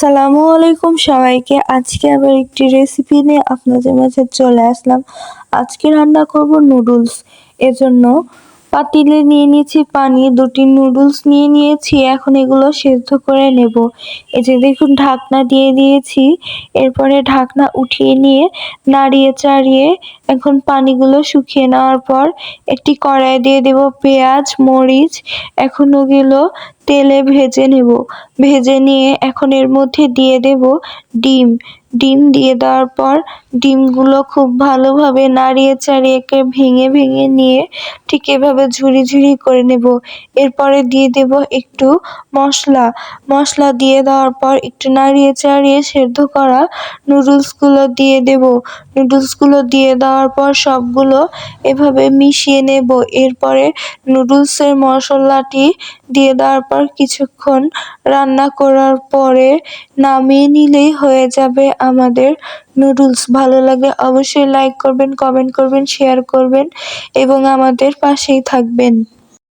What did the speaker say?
আসসালামু আলাইকুম সবাইকে। আজকে আবার একটি রেসিপি নিয়ে আপনাদের মাঝে চলে আসলাম। আজকে রান্না করব নুডলস এজন্য পাতিলে নিয়ে নিয়েছি পানি, দুটি নুডলস নিয়ে নিয়েছি, এখন এগুলো সেদ্ধ করে নেব। এই যে দেখুন, ঢাকনা দিয়ে দিয়েছি। এরপরে ঢাকনা উঠিয়ে নিয়ে নাড়িয়ে চাড়িয়ে এখন পানিগুলো শুকিয়ে নেওয়ার পর একটি কড়াই দিয়ে দেব পেঁয়াজ, মরিচ। এখন ওগুলো তেলে ভেজে নেব। ভেজে নিয়ে এখন এর মধ্যে দিয়ে দেব ডিম। ডিম দিয়ে দেওয়ার পর ডিমগুলো খুব ভালোভাবে নাড়িয়ে চাড়িয়ে ভেঙে ভেঙে নিয়ে ঠিক এভাবে ঝুড়ি ঝুড়ি করে নেব। এরপরে দিয়ে দেব একটু মশলা। মশলা দিয়ে দেওয়ার পর একটু নাড়িয়ে চাড়িয়ে সেদ্ধ করা নুডলসগুলো দিয়ে দেব। নুডলসগুলো দিয়ে দেওয়ার পর সবগুলো এভাবে মিশিয়ে নেব। এরপরে নুডলসের মশলাটি দিয়ে দেওয়ার পর কিছুক্ষণ রান্না করার পরে নামিয়ে নিলেই হয়ে যাবে আমাদের নুডলস। ভালো লাগে অবশ্যই লাইক করবেন, কমেন্ট করবেন, শেয়ার করবেন এবং আমাদের পাশেই থাকবেন।